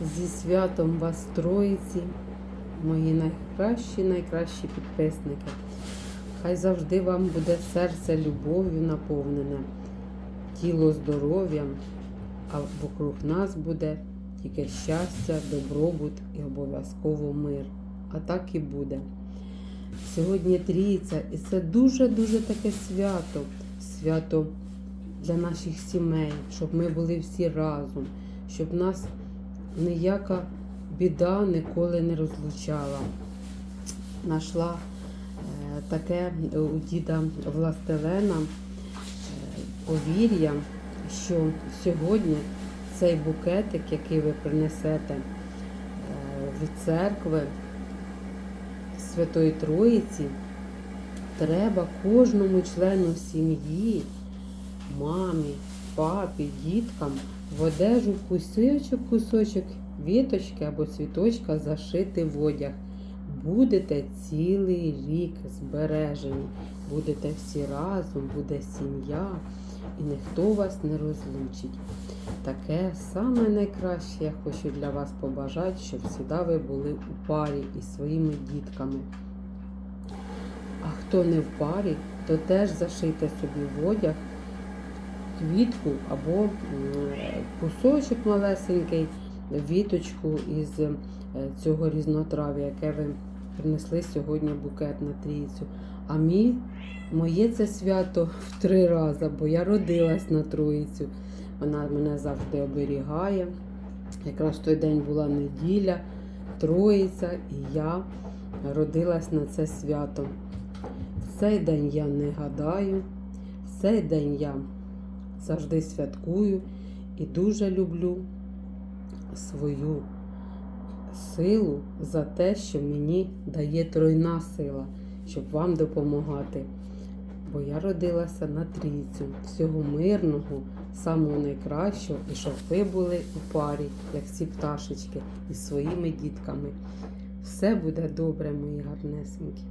Зі святом вас Троїці, мої найкращі, найкращі підписники. Хай завжди вам буде серце любов'ю наповнене, тіло здоров'ям, а вокруг нас буде тільки щастя, добробут і обов'язково мир. А так і буде. Сьогодні трійця, і це дуже-дуже таке свято. Свято для наших сімей, щоб ми були всі разом, щоб нас ніяка біда ніколи не розлучала. Нашла е, таке у діда Властелена е, повір'я, що сьогодні цей букетик, який ви принесете е, в церкви Святої Троїці, треба кожному члену сім'ї, мамі, папі, діткам в одежу кусочок, кусочок віточки або цвіточка зашити в одяг. Будете цілий рік збережені, будете всі разом, буде сім'я, і ніхто вас не розлучить. Таке саме найкраще я хочу для вас побажати, щоб завжди ви були у парі із своїми дітками. А хто не в парі, то теж зашийте собі в одяг квітку або кусочок малесенький, віточку із е, цього різнотрав'я, яке ви принесли сьогодні букет на трійцю. А мій, моє це свято в три рази, бо я родилась на Троїцю. Вона мене завжди оберігає. Якраз той день була неділя, Троїця, і я родилась на це свято. В цей день я не гадаю, в цей день я завжди святкую і дуже люблю свою силу за те, що мені дає тройна сила, щоб вам допомагати. Бо я родилася на трійцю всього мирного, самого найкращого, і щоб ви були у парі, як ці пташечки, із своїми дітками. Все буде добре, мої гарнесенькі.